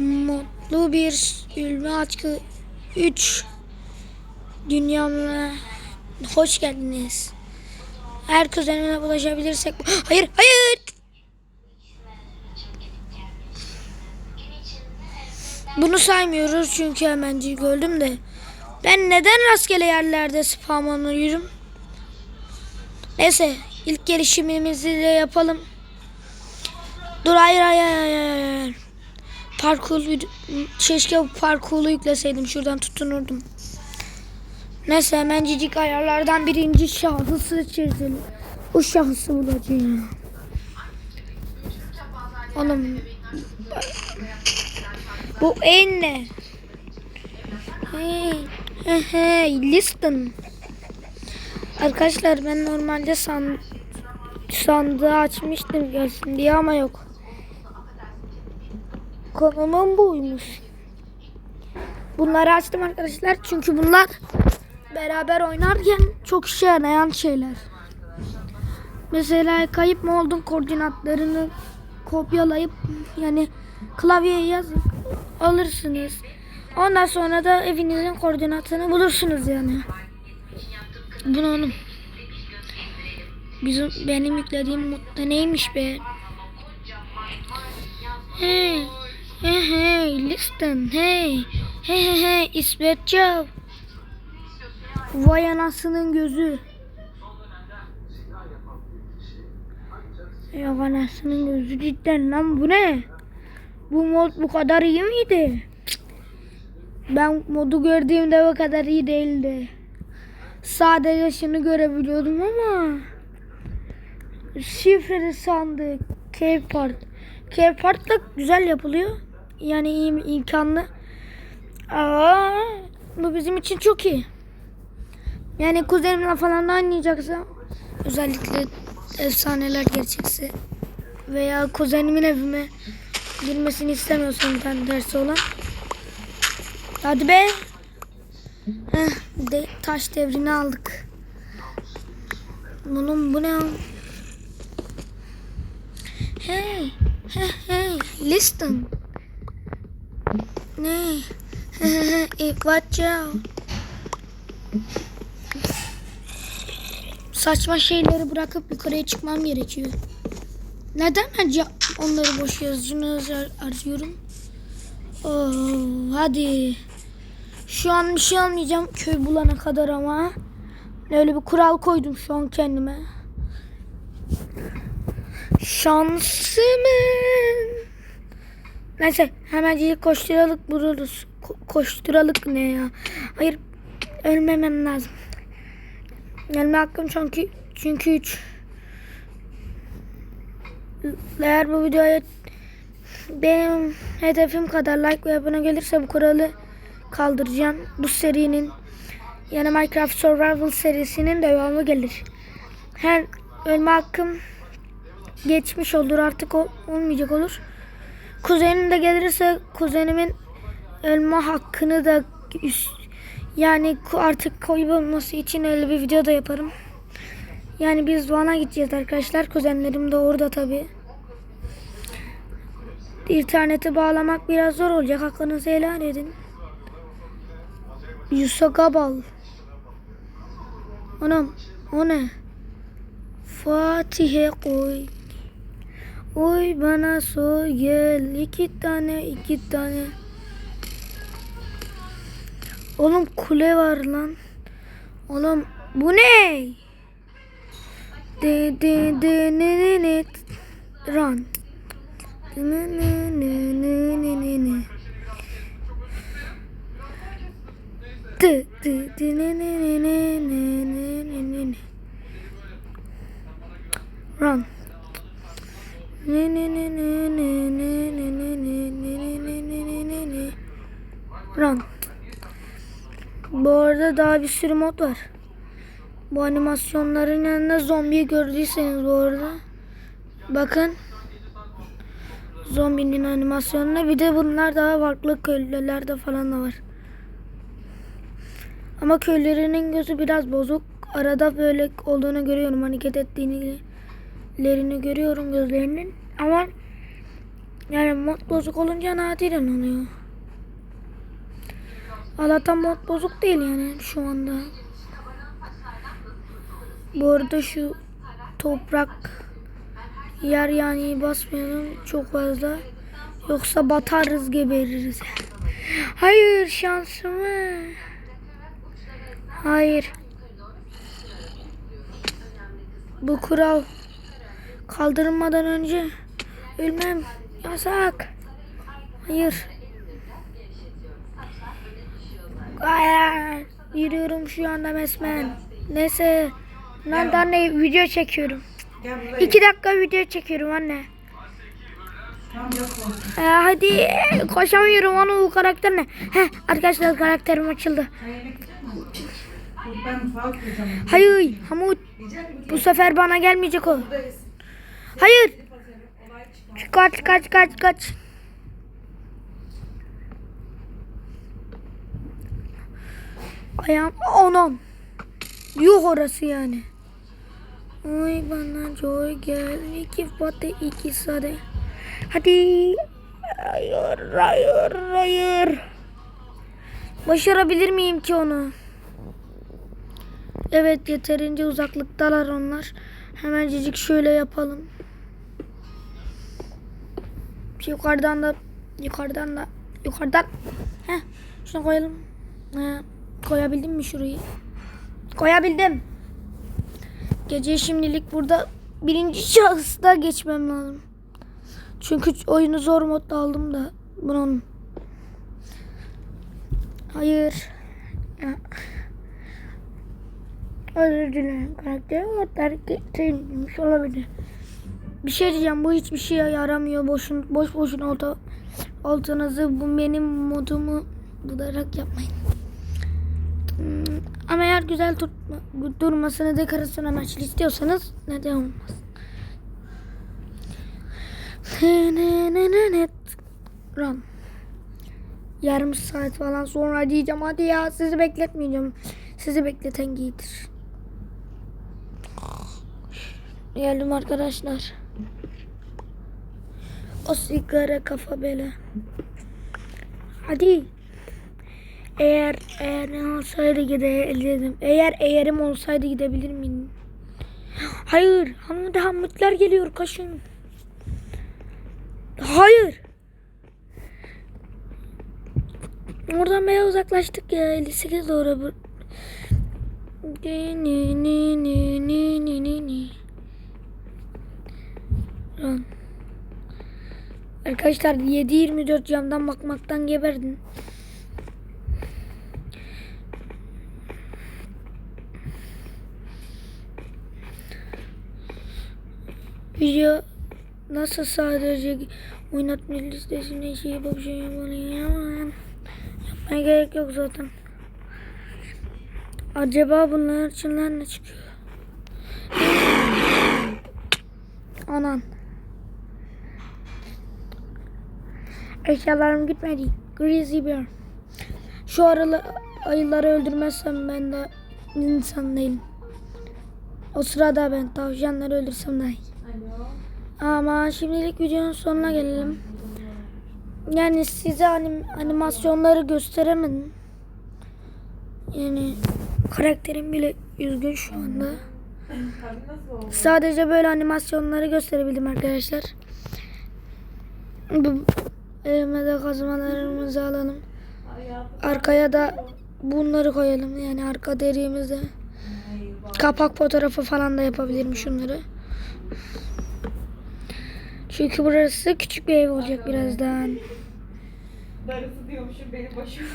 Mutlu bir ülme aşkı 3 dünyamına hoş geldiniz. Eğer kuzenime ulaşabilirsek... Hayır, hayır! Bunu saymıyoruz çünkü hemencik öldüm de. Ben neden rastgele yerlerde spam oluyorum? Neyse ilk gelişimimizi de yapalım. Dur hayır hayır hayır. hayır. Parkur keşke parkuru yükleseydim şuradan tutunurdum. Neyse hemen cicik ayarlardan birinci şahısı çizelim. O şahısı bulacağım. Oğlum bu en ne? Hey, hey, listen. Arkadaşlar ben normalde san, sandığı açmıştım gelsin diye ama yok. Konumum buymuş. Bunları açtım arkadaşlar çünkü bunlar beraber oynarken çok işe yarayan şeyler. Mesela kayıp mı oldun koordinatlarını kopyalayıp yani klavyeye yazıp alırsınız. Ondan sonra da evinizin koordinatını bulursunuz yani. Bunu oğlum. Bizim benim yüklediğim modda neymiş be? Hey, hey, hey, listen, hey, hey, hey, hey, İsmetcan. Vay anasının gözü. Ya anasının gözü cidden lan bu ne? Bu mod bu kadar iyi miydi? Ben modu gördüğümde o kadar iyi değildi. Sadece şunu görebiliyordum ama şifreli sandık. Cave Part da güzel yapılıyor. Yani iyi imkanlı. Aa, bu bizim için çok iyi. Yani kuzenimle falan da oynayacaksa özellikle efsaneler gerçekse veya kuzenimin evime girmesini istemiyorsam internet dersi olan. Hadi be. Heh, de, taş devrini aldık. Bunun bu ne? Hey hey hey listen ne watch out saçma şeyleri bırakıp yukarıya çıkmam gerekiyor. Neden bence onları boş yazıcını arıyorum? Oh, hadi. Şu an bir şey almayacağım köy bulana kadar ama. Öyle bir kural koydum şu an kendime. Şansımın. Neyse hemen koşturalık buluruz. Ko- koşturalık ne ya? Hayır ölmemem lazım. Gelme hakkım çünkü çünkü 3. Eğer bu videoya benim hedefim kadar like ve abone gelirse bu kuralı kaldıracağım. Bu serinin yani Minecraft Survival serisinin devamı gelir. Her ölme hakkım geçmiş olur artık ol- olmayacak olur. Kuzenim de gelirse kuzenimin ölme hakkını da üst, yani artık kaybolması için öyle bir video da yaparım. Yani biz Van'a gideceğiz arkadaşlar. Kuzenlerim de orada tabi. İnterneti bağlamak biraz zor olacak. Hakkınızı helal edin. Yusuf Gabal. Anam o ne? Fatih'e koy. Oy bana soy gel. iki tane iki tane. Oğlum kule var lan. Oğlum bu ne? De de de ne ne ne run. Ne ne ne ne ne ne ne. De de de ne ne ne ne ne ne ne ne. Run. Ne ne ne ne ne ne ne ne ne ne ne ne ne ne ne. Run. Bu arada daha bir sürü mod var. Bu animasyonların yanında zombiyi gördüyseniz bu arada. Bakın. Zombinin animasyonuna bir de bunlar daha farklı köylülerde falan da var. Ama köylerinin gözü biraz bozuk. Arada böyle olduğunu görüyorum. Hareket ettiğini lerini görüyorum gözlerinin. Ama Yani mod bozuk olunca nadiren oluyor. Allah'tan mod bozuk değil yani şu anda. Bu arada şu toprak yer yani basmayalım çok fazla. Yoksa batarız gebeririz. Hayır şansımı. Hayır. Bu kural kaldırılmadan önce ölmem yasak. Hayır. Hayır. Yürüyorum şu anda resmen. Neyse. Da anne video çekiyorum. İki dakika video çekiyorum anne. Ee, hadi koşamıyorum onu bu karakter ne? Heh, arkadaşlar karakterim açıldı. Ben. Hayır Hamut bu sefer bana gelmeyecek o. Hayır Çıkar. kaç kaç kaç kaç. Ayağım anam. Yok orası yani. Oy bana joy gel. iki fatı iki sade. Hadi. Hayır hayır hayır. Başarabilir miyim ki onu? Evet yeterince uzaklıktalar onlar. Hemencecik şöyle yapalım. Yukarıdan da yukarıdan da yukarıdan. Heh, şunu koyalım. He, koyabildim mi şurayı? Koyabildim. Gece şimdilik burada birinci şahısta geçmem lazım. Çünkü oyunu zor modda aldım da bunun. Hayır. Özür dilerim. Karakter hareketiymiş olabilir. Bir şey diyeceğim. Bu hiçbir şeye yaramıyor. Boşun, boş boşuna olta, oltanızı bu benim modumu bularak yapmayın. Hmm, Ama eğer güzel tutma, durmasını dekorasyon amaçlı istiyorsanız neden olmaz. Run. Yarım saat falan sonra diyeceğim hadi ya sizi bekletmeyeceğim. Sizi bekleten giydir. Geldim arkadaşlar. O sigara kafa bela. Hadi. Eğer eğer ne olsaydı gidebilirdim. Eğer eğerim olsaydı gidebilir miydim? Hayır. Hamdi Hamutlar geliyor. Kaşın. Hayır. Oradan bayağı uzaklaştık ya. 58 doğru. Ni ni ni ni ni ni ni ni. Arkadaşlar 7-24 camdan bakmaktan geberdim. Video nasıl sadece oynatma listesine şey yapıp şey yapmalıyım. Yapmaya gerek yok zaten. Acaba bunların içinden ne çıkıyor? Anan. Eşyalarım gitmedi. Grizzly Bear. Şu aralı ayıları öldürmezsem ben de insan değilim. O sırada ben tavşanları öldürsem daha iyi. Ama şimdilik videonun sonuna gelelim. Yani size anim, animasyonları gösteremedim. Yani karakterim bile üzgün şu anda. Sadece böyle animasyonları gösterebildim arkadaşlar. Bu elime de kazmalarımızı alalım. Arkaya da bunları koyalım. Yani arka deriğimizde. Kapak fotoğrafı falan da yapabilirim şunları. Çünkü burası küçük bir ev olacak birazdan. Darısı.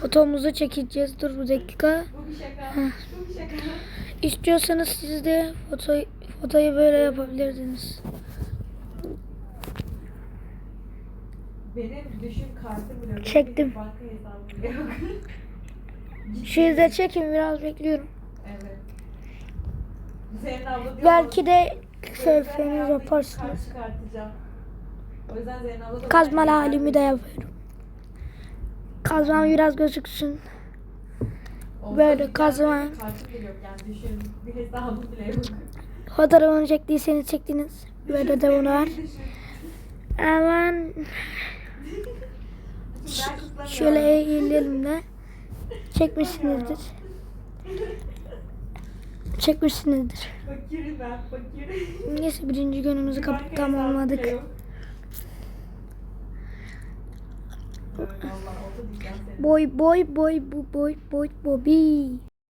Fotomuzu çekeceğiz. Dur bir dakika. Bu. İstiyorsanız siz de foto, fotoyu böyle yapabilirsiniz. Benim düşün kartım bile yok. Çektim. De çekin biraz bekliyorum. evet. Belki de "Bu selfieniz yaparsınız. Kazmalı halimi de yapıyorum. Kazmam biraz gözüksün. Böyle kazma. Fotoğrafını çektiyseniz çektiniz. Böyle de bunu var. Hemen. Şöyle eğilelim de. Çekmişsinizdir. Çekmişsinizdir. Neyse birinci günümüzü kap Banka tamamladık. Boy boy boy bu boy boy bobi.